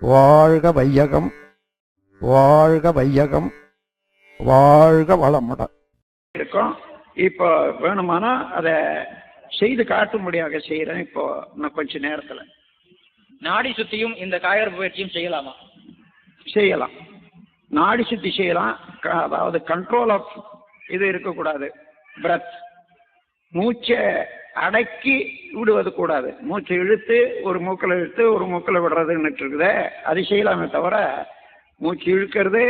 வாழ்க வையகம் வாழ்க வையகம் வாழ்க வளமுடன் இருக்கும். இப்போ வேணுமானா அதை செய்து காட்டும்படியாக செய்கிறேன் இப்போ இன்னும் கொஞ்ச நேரத்தில். நாடி சுத்தியும் இந்த காயர் பயிற்சியும் செய்யலாமா? செய்யலாம். நாடி சுத்தி செய்யலாம். க- அதாவது கண்ட்ரோல் ஆஃப் இது இருக்கக்கூடாது. பிரத் மூச்சை அடக்கி விடுவது கூடாது. மூச்சை இழுத்து ஒரு மூக்கில் இழுத்து ஒரு மூக்கில் விடுறதுன்னு இருக்குது அது செய்யலாமே தவிர மூச்சு இழுக்கிறது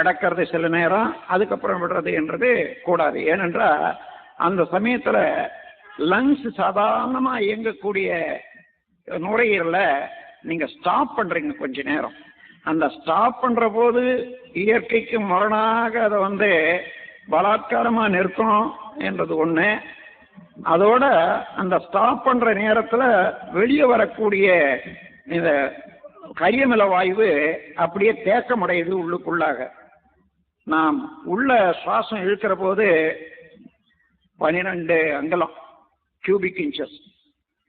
அடக்கிறது சில நேரம் அதுக்கப்புறம் விடுறது என்றது கூடாது. ஏனென்றால் அந்த சமயத்தில் லங்ஸ் சாதாரணமாக இயங்கக்கூடிய நுரையீரலை நீங்கள் ஸ்டாப் பண்ணுறீங்க கொஞ்ச நேரம். அந்த ஸ்டாப் பண்ணுற போது இயற்கைக்கு முரணாக அதை வந்து பலாத்காரமாக நிற்கணும் என்றது ஒன்று அதோட அந்த ஸ்டாப் பண்ணுற நேரத்தில் வெளியே வரக்கூடிய இந்த கரியமில வாயு அப்படியே தேக்கமடையுது உள்ளுக்குள்ளாக. நாம் உள்ள சுவாசம் இழுக்கிற போது பன்னிரெண்டு அங்கலம் கியூபிக் இன்ச்சஸ்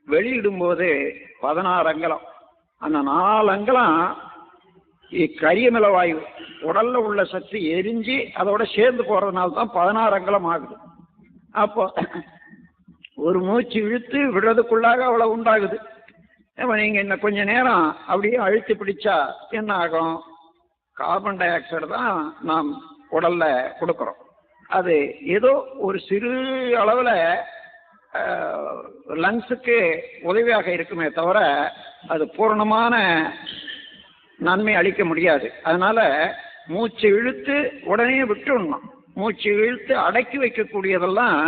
வெளியிடும்போது பதினாறு அங்கலம். அந்த நாலு அங்கலம் கரியமில வாயு உடல்ல உள்ள சக்தி எரிஞ்சு அதோட சேர்ந்து போறதுனால தான் பதினாறு அங்கலம் ஆகுது. அப்போ ஒரு மூச்சு இழுத்து விடுறதுக்குள்ளாக அவ்வளவு உண்டாகுது. அப்ப நீங்க இன்னும் கொஞ்ச நேரம் அப்படியே அழுத்தி பிடிச்சா என்ன ஆகும் கார்பன் டை ஆக்சைடு தான் நாம் உடல்ல கொடுக்குறோம். அது ஏதோ ஒரு சிறு அளவில் லங்ஸுக்கு உதவியாக இருக்குமே தவிர அது பூரணமான நன்மை அளிக்க முடியாது. அதனால மூச்சு இழுத்து உடனே விட்டுடணும். மூச்சு இழுத்து அடக்கி வைக்கக்கூடியதெல்லாம்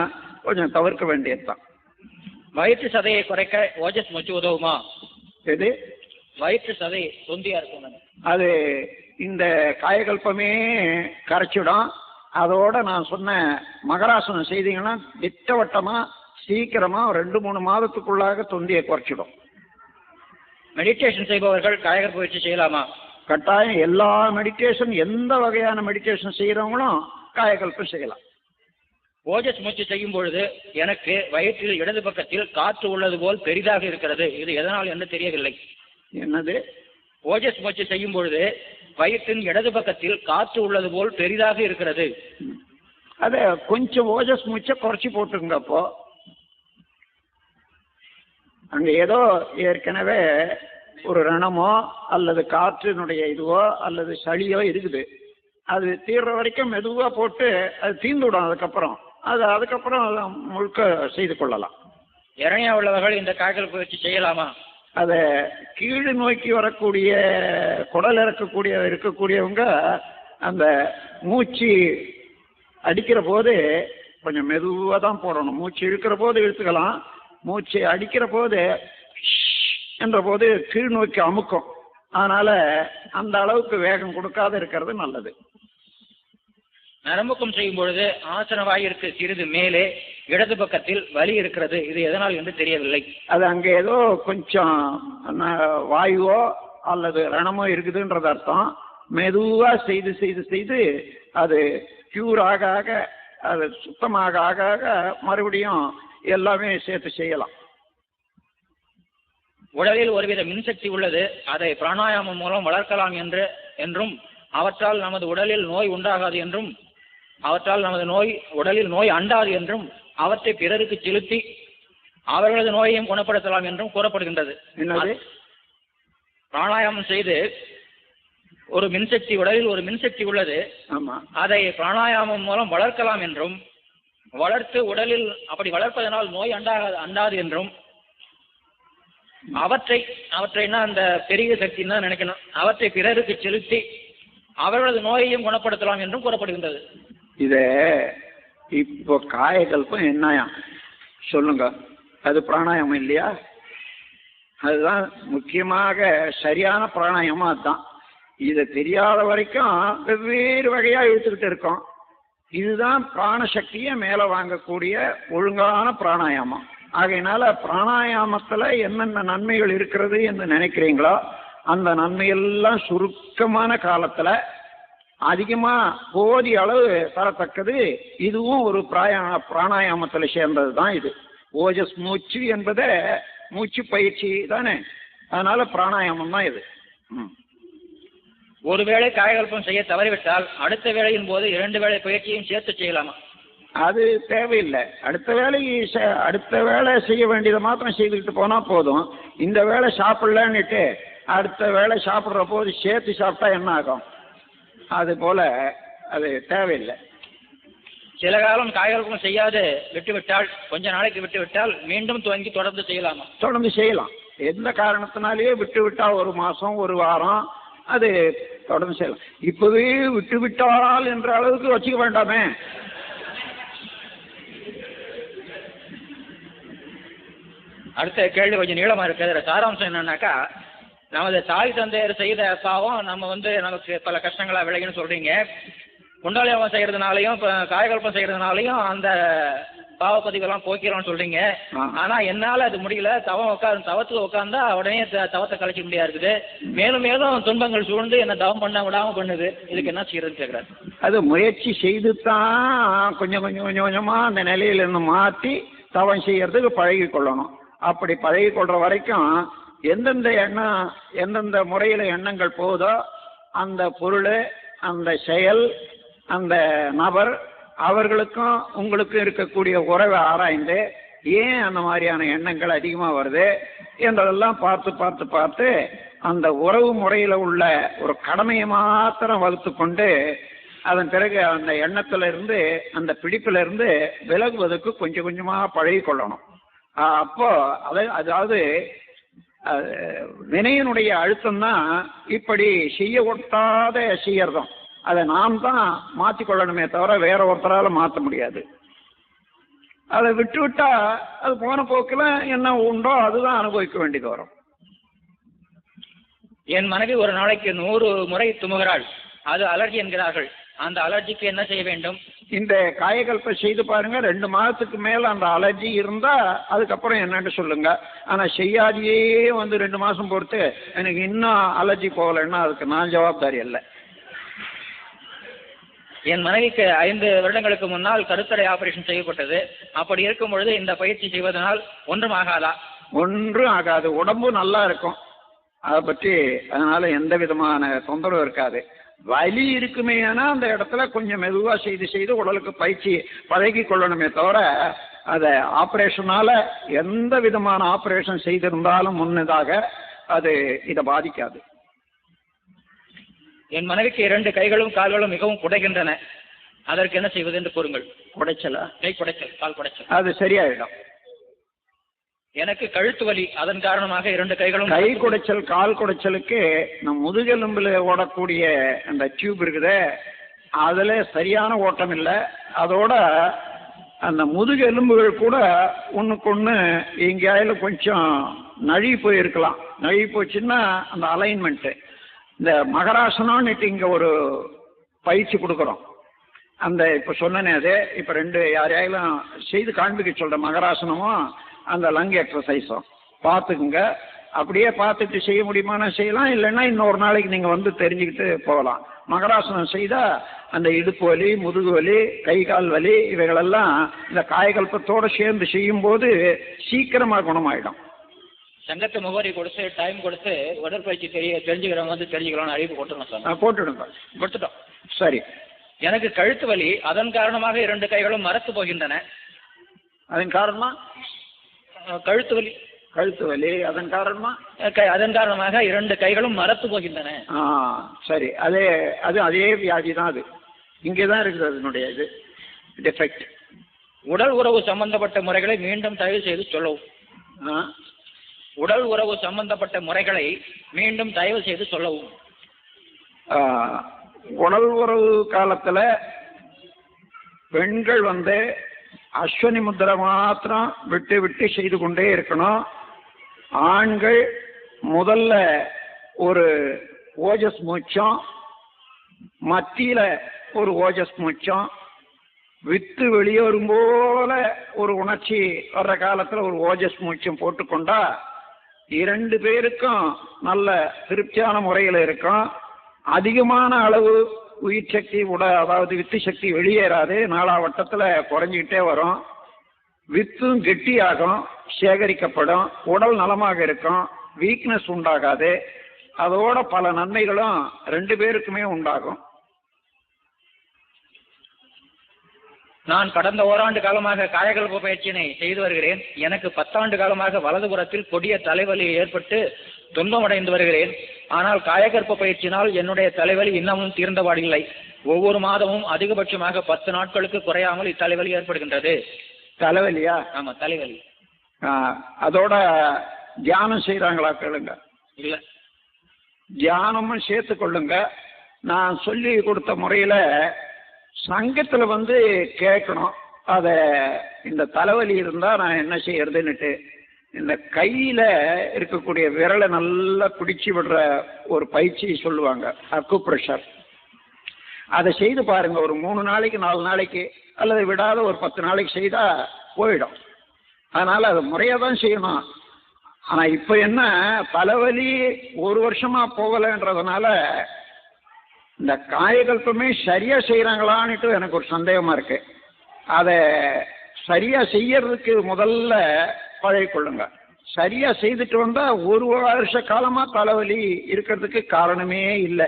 கொஞ்சம் தவிர்க்க வேண்டியதுதான். வயிற்று சதையை குறைக்க ஓஜஸ் மூச்சு உதவுமா இது வயிற்று சதை தொந்தியா இருக்கும் அது இந்த காயகல்பமே கரைச்சிடும். அதோட நான் சொன்ன மகராசனம் செய்தீங்கன்னா திட்டவட்டமா சீக்கிரமா ரெண்டு மூணு மாதத்துக்குள்ளாக தொந்தியை குறைச்சிடும். மெடிடேஷன் செய்பவர்கள் காயகர் பயிற்சி செய்யலாமா? கட்டாயம் எல்லா மெடிடேஷன் எந்த வகையான மெடிடேஷன் செய்கிறவங்களும் காயகல்பம் செய்யலாம். ஓஜஸ் மூச்சு செய்யும் பொழுது எனக்கு வயிற்றில் இடது பக்கத்தில் காற்று உள்ளது போல் பெரிதாக இருக்கிறது. இது எதனால் என்று தெரியவில்லை. என்னது? ஓஜஸ் மூச்சு செய்யும் பொழுது வயிற்றின் இடது பக்கத்தில் காற்று உள்ளது போல் பெரிதாக இருக்கிறது. அதை கொஞ்சம் ஓஜஸ் மூச்சை குறைச்சி போட்டுருங்க அப்போ. அங்க ஏதோ ஏற்கனவே ஒரு ரணமோ அல்லது காற்றினுடைய இதுவோ அல்லது சளியோ இருக்குது. அது தீர்ற வரைக்கும் மெதுவா போட்டு அது தீர்ந்து விடும் அதுக்கப்புறம். அது அதுக்கப்புறம் அதை முழுக்க செய்து கொள்ளலாம். இறணையா உள்ளவர்கள் இந்த காய்கல் பயிற்சி செய்யலாமா? அதை கீழ் நோக்கி வரக்கூடிய குடல் இறக்கக்கூடிய இருக்கக்கூடியவங்க அந்த மூச்சு அடிக்கிற போது கொஞ்சம் மெதுவாக தான் போடணும். மூச்சு இழுக்கிற போது இழுத்துக்கலாம். மூச்சு அடிக்கிற போது என்ற போது கீழ் நோக்கி அமுக்கும். அதனால அந்த அளவுக்கு வேகம் கொடுக்காத இருக்கிறது நல்லது. நரம்புக்கம் செய்யும் பொழுது ஆசன வாயிற்கு சிறிது மேலே இடது பக்கத்தில் வலி இருக்கிறது. இது எதனால் என்று தெரியவில்லை. அது அங்கே ஏதோ கொஞ்சம் வாயுவோ அல்லது ரணமோ இருக்குதுன்றது அர்த்தம். மெதுவா செய்து செய்து செய்து அது கியூர் ஆக ஆக அது சுத்தமாக ஆக ஆக மறுபடியும் எல்லாமே சேர்த்து செய்யலாம். உடலில் ஒருவித மின்சக்தி உள்ளது. அதை பிராணாயாமம் மூலம் வளர்க்கலாம் என்று என்றும் அவற்றால் நமது உடலில் நோய் உண்டாகாது என்றும் அவற்றால் நமது நோய் உடலில் நோய் அண்டாது என்றும் அவற்றை பிறருக்கு செலுத்தி அவர்களது நோயையும் குணப்படுத்தலாம் என்றும் கூறப்படுகின்றது. பிராணாயாமம் செய்து ஒரு மின்சக்தி உடலில் ஒரு மின்சக்தி உள்ளது. அதை பிராணாயாமம் மூலம் வளர்க்கலாம் என்றும் வளர்த்து உடலில் அப்படி வளர்ப்பதனால் நோய் அண்டாகாது அண்டாது என்றும் அவற்றை அவற்றைனா அந்த பெரிய சக்தின்னு தான் நினைக்கணும். அவற்றை பிறருக்கு செலுத்தி அவர்களது நோயையும் குணப்படுத்தலாம் என்றும் கூறப்படுகின்றது. இத இப்போ காயகல்பம் என்னயா சொல்லுங்க. அது பிராணாயாமம் இல்லையா? அதுதான் முக்கியமாக சரியான பிராணாயாமம் அதுதான். இதை தெரியாத வரைக்கும் வெவ்வேறு வகையா இழுத்துக்கிட்டு இருக்கோம். இதுதான் பிராணசக்தியை மேலே வாங்கக்கூடிய ஒழுங்கான பிராணாயாமம். ஆகையினால பிராணாயாமத்துல என்னென்ன நன்மைகள் இருக்கிறது என்று நினைக்கிறீங்களோ அந்த நன்மையெல்லாம் சுருக்கமான காலத்துல அதிகமா போதிய அளவு தரத்தக்கது. இதுவும் ஒரு பிராயா பிராணாயாமத்தில் சேர்ந்தது தான் இது. ஓஜஸ் மூச்சு என்பதை மூச்சு பயிற்சி தானே. அதனால பிராணாயாமம் தான் இது. ம். ஒருவேளை காயகல்பம் செய்ய தவறிவிட்டால் அடுத்த வேளையின் போது இரண்டு வேளை பயிற்சியும் சேர்த்து செய்யலாமா? அது தேவையில்லை. அடுத்த செ- அடுத்த வேலை செய்ய வேண்டியதை மாத்திரம் செய்துக்கிட்டு போனா போதும். இந்த வேலை சாப்பிடலன்னுட்டு அடுத்த வேலை சாப்பிட்ற போது சேர்த்து சாப்பிட்டா என்ன ஆகும்? அது போல அது தேவையில்லை. சில காலம் காயகல்பம் செய்யாது விட்டுவிட்டால் கொஞ்ச நாளைக்கு விட்டுவிட்டால் மீண்டும் துவங்கி தொடர்ந்து செய்யலாமா? தொடர்ந்து செய்யலாம். எந்த காரணத்தினாலேயே விட்டு விட்டா ஒரு மாசம் ஒரு வாரம் அது தொடர்ந்து செய்யலாம். இப்பவே விட்டு விட்டால் என்ற அளவுக்கு வச்சுக்க வேண்டாமே. அடுத்த கேள்வி கொஞ்சம் நீளமா இருக்கு. அதுல சாராம்சம் என்னன்னாக்கா நமது தாய் தந்தையர் செய்த பாவம் நம்ம வந்து நமக்கு பல கஷ்டங்களா விளையுன்னு சொல்றீங்க. குண்டாலியாவம் செய்யறதுனாலையும் இப்ப காயகல்பம் செய்யறதுனாலையும் அந்த பாவப்பதிவெல்லாம் போக்கிறோம்னு சொல்றீங்க. ஆ. ஆனா என்னால அது முடியல. தவம் உட்காந்து தவத்துல உட்காந்தா உடனே த- தவத்தை கழிக்க முடியாது இருக்குது. மேலும் மேலும் துன்பங்கள் சூழ்ந்து என்ன தவம் பண்ண விடாம பண்ணுது. இதுக்கு என்ன செய்யறதுன்னு கேக்குறாரு. அது முயற்சி செய்து தான் கொஞ்சம் கொஞ்சம் கொஞ்சம் கொஞ்சமா அந்த நிலையிலிருந்து மாற்றி தவம் செய்யறதுக்கு பழகி கொள்ளணும் அப்படி பழகி கொள்ற வரைக்கும் எந்தெந்த எண்ணம் எந்தெந்த முறையில் எண்ணங்கள் போகுதோ அந்த பொருள் அந்த செயல் அந்த நபர் அவர்களுக்கும் உங்களுக்கும் இருக்கக்கூடிய உறவை ஆராய்ந்து ஏன் அந்த மாதிரியான எண்ணங்கள் அதிகமாக வருது என்றதெல்லாம் பார்த்து பார்த்து பார்த்து அந்த உறவு முறையில் உள்ள ஒரு கடமையை மாத்திரம் வகுத்து கொண்டு அதன் பிறகு அந்த எண்ணத்திலிருந்து அந்த பிடிப்பிலிருந்து விலகுவதற்கு கொஞ்சம் கொஞ்சமாக பழகி கொள்ளணும் அப்போ அதை அதாவது வினையினுடைய அழுத்தம் தான் இப்படி செய்ய ஒட்டாத செய்யறதும். அதை நாம் தான் மாற்றிக்கொள்ளணுமே தவிர வேற ஒருத்தரால் மாற்ற முடியாது. அதை விட்டு விட்டா அது போன போக்கில் என்ன உண்டோ அதுதான் அனுபவிக்க வேண்டியது வரும். என் மனைவி ஒரு நாளைக்கு நூறு முறை துமுகிறாள். அது அலர்ஜி என்கிறார்கள். அந்த அலர்ஜிக்கு என்ன செய்ய வேண்டும்? இந்த காயகல்ப செய்து பாருங்க. ரெண்டு மாதத்துக்கு மேல அந்த அலர்ஜி இருந்தா அதுக்கப்புறம் என்னன்னு சொல்லுங்க. ஆனா செய்யாதையே வந்து ரெண்டு மாசம் பொறுத்து எனக்கு இன்னும் அலர்ஜி போகலைன்னா அதுக்கு நான் ஜவாப்தாரி இல்லை என் மனைவிக்கு ஐந்து வருடங்களுக்கு முன்னால் கருத்தடை ஆபரேஷன் செய்யப்பட்டது. அப்படி இருக்கும் பொழுது இந்த பயிற்சி செய்வதனால் ஒன்றும் ஆகாதா? ஒன்றும் ஆகாது. உடம்பு நல்லா இருக்கும். அதை பற்றி அதனால எந்த விதமான தொந்தரவு இருக்காது. வலி இருக்குமே ஆனா அந்த இடத்துல கொஞ்சம் மெதுவா செய்து செய்து உடலுக்கு பயிற்சி பழகி கொள்ளணுமே தவிர அதை ஆப்ரேஷனால எந்த விதமான ஆப்ரேஷன் செய்திருந்தாலும் முன்னதாக அது இதை பாதிக்காது. என் மனைவிக்கு இரண்டு கைகளும் கால்களும் மிகவும் குடைகின்றன. அதற்கு என்ன செய்வது என்று கூறுங்கள். குடைச்சலா? கை குடைச்சல் கால் குடைச்சல். அது சரியாயிடும். எனக்கு கழுத்து வலி அதன் காரணமாக இரண்டு கைகளும் கை குடைச்சல் கால் குடைச்சலுக்கு நம்ம முதுகெலும்புல ஓடக்கூடிய அந்த டியூப் இருக்குதே. அதுல சரியான ஓட்டம் இல்லை. அதோட அந்த முதுகெலும்புகள் கூட ஒண்ணுக்கு ஒண்ணு எங்கேயாவது கொஞ்சம் நழுவி போயிருக்கலாம். நழுவி போச்சுன்னா அந்த அலைன்மெண்ட்டு இந்த மகராசனம்னுட்டு இங்க ஒரு பயிற்சி கொடுக்குறோம். அந்த இப்போ சொன்னனே அது இப்போ ரெண்டு யாரையாலும் செய்து காண்பிக்க சொல்ற மகராசனமும் அந்த லங் எக்ஸசைஸும் பார்த்துக்குங்க. அப்படியே பார்த்துட்டு செய்ய முடியுமானா செய்யலாம் இல்லைன்னா இன்னொரு நாளைக்கு நீங்கள் வந்து தெரிஞ்சுக்கிட்டு போகலாம். மகராசனம் செய்தால் அந்த இடுப்பு வலி முதுகு வலி கை கால் வலி இவைகளெல்லாம் இந்த காயகல்பத்தோடு சேர்ந்து செய்யும்போது சீக்கிரமாக குணமாயிடும். சங்கத்து முகவரி கொடுத்து டைம் கொடுத்து உடற்பயிற்சி தெரிய தெரிஞ்சுக்கிறவங்க வந்து தெரிஞ்சுக்கலாம்னு அறிவிப்பு கொடுத்துருங்க சார். நான் போட்டுடுங்க கொடுத்துட்டோம். சரி. எனக்கு கழுத்து வலி அதன் காரணமாக இரண்டு கைகளும் மரத்து போகின்றன. அதன் காரணமா? அஹ் கழுத்து வலி. கழுத்து வலி அதன் காரணமா? அஹ் கை- அதன் காரணமாக இரண்டு கைகளும் மரத்து போகின்றன. ஆ சரி. அதே அது அதே வியாதி தான் அது. இங்கே தான் இருக்குது அதனுடைய இது டிஃபெக்ட் உடல் உறவு சம்பந்தப்பட்ட முறைகளை மீண்டும் தயவு செய்து சொல்லவும். ஆ? உடல் உறவு சம்பந்தப்பட்ட முறைகளை மீண்டும் தயவு செய்து சொல்லவும். உடல் உறவு காலத்தில் பெண்கள் வந்து அஸ்வினி முத்திரை மாத்திரம் விட்டு விட்டு செய்து கொண்டே இருக்கணும். ஆண்கள் முதல்ல ஒரு ஓஜஸ் மூச்சம் மத்தியில் ஒரு ஓஜஸ் மூச்சம் வித்து வெளியே வரும்போல ஒரு உணர்ச்சி வர்ற காலத்தில் ஒரு ஓஜஸ் மூச்சம் போட்டுக்கொண்டா இரண்டு பேருக்கும் நல்ல திருப்தியான முறையில் இருக்கும். அதிகமான அளவு உயிர் சக்தி உட அதாவது வித்து சக்தி வெளியேறாது. நாலாவட்டத்தில் குறைஞ்சிக்கிட்டே வரும். வித்தும் கெட்டியாகும் சேகரிக்கப்படும் உடல் நலமாக இருக்கும் வீக்னஸ் உண்டாகாது. அதோட பல நன்மைகளும் ரெண்டு பேருக்குமே உண்டாகும். நான் கடந்த ஓராண்டு காலமாக காயகல்ப பயிற்சியினை செய்து வருகிறேன். எனக்கு பத்தாண்டு காலமாக வலதுபுறத்தில் கொடிய தலைவலி ஏற்பட்டு துன்பமடைந்து வருகிறேன். ஆனால் காயகற்ப பயிற்சியினால் என்னுடைய தலைவலி இன்னமும் தீர்ந்தபாடில்லை ஒவ்வொரு மாதமும் அதிகபட்சமாக பத்து நாட்களுக்கு குறையாமல் இத்தலைவலி ஏற்படுகின்றது. தலைவலியா? ஆமா தலைவலி. ஆ, அதோட தியானம் செய்கிறாங்களா கேளுங்க. இல்ல. தியானமும் சேர்த்து கொள்ளுங்க. நான் சொல்லி கொடுத்த முறையில் சங்கத்தில் வந்து கேட்கணும். அதை இந்த தலைவலி இருந்தால் நான் என்ன செய்யறதுன்னுட்டு. இந்த கையில் இருக்கக்கூடிய விரலை நல்லா பிடிச்சி விடுற ஒரு பயிற்சி சொல்லுவாங்க. அக்கு ப்ரெஷர் அதை செய்து பாருங்க. ஒரு மூணு நாளைக்கு நாலு நாளைக்கு அல்லது விடாத ஒரு பத்து நாளைக்கு செய்தால் போயிடும். அதனால் அதை முறையாக தான் செய்யணும். ஆனால் இப்போ என்ன தலைவலி ஒரு வருஷமாக போகலைன்றதுனால இந்த காயகல்பமே சரியாக செய்கிறாங்களான்னுட்டு எனக்கு ஒரு சந்தேகமாக இருக்கு. அதை சரியாக செய்யறதுக்கு முதல்ல பழகிக்கொள்ளுங்க சரியாக செய்துட்டு வந்தால் ஒரு வருஷ காலமாக தலைவலி இருக்கிறதுக்கு காரணமே இல்லை.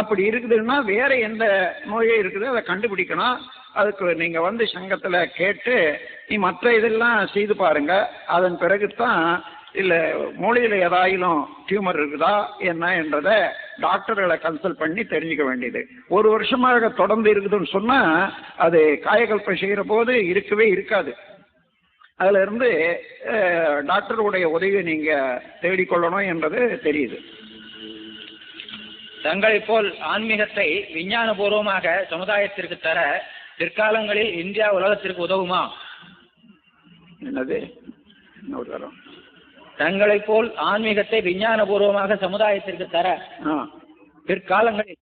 அப்படி இருக்குதுன்னா வேற எந்த நோயே இருக்குது அதை கண்டுபிடிக்கணும். அதுக்கு நீங்கள் வந்து சங்கத்தில் கேட்டு நீ மற்ற இதெல்லாம் செய்து பாருங்க. அதன் பிறகு தான் இல்லை மூளையில் ஏதாயிலும் டியூமர் இருக்குதா என்ன என்றதை டாக்டர்களை கன்சல்ட் பண்ணி தெரிஞ்சுக்க வேண்டியது. ஒரு வருஷமாக தொடர்ந்து இருக்குதுன்னு சொன்னால் அது காயகல்பம் செய்கிற போது இருக்கவே இருக்காது. அதுல இருந்து டாக்டருடைய உதவியை நீங்கள் தேடிக்கொள்ளணும் என்பது தெரியுது. தங்களைப் போல் ஆன்மீகத்தை விஞ்ஞானபூர்வமாக சமுதாயத்திற்கு தர பிற்காலங்களில் இந்தியா உலகத்திற்கு உதவுமா? என்னது? இன்னொரு தரம்? தங்களைப் போல் ஆன்மீகத்தை விஞ்ஞானபூர்வமாக சமுதாயத்திற்கு தர பிற்காலங்களில்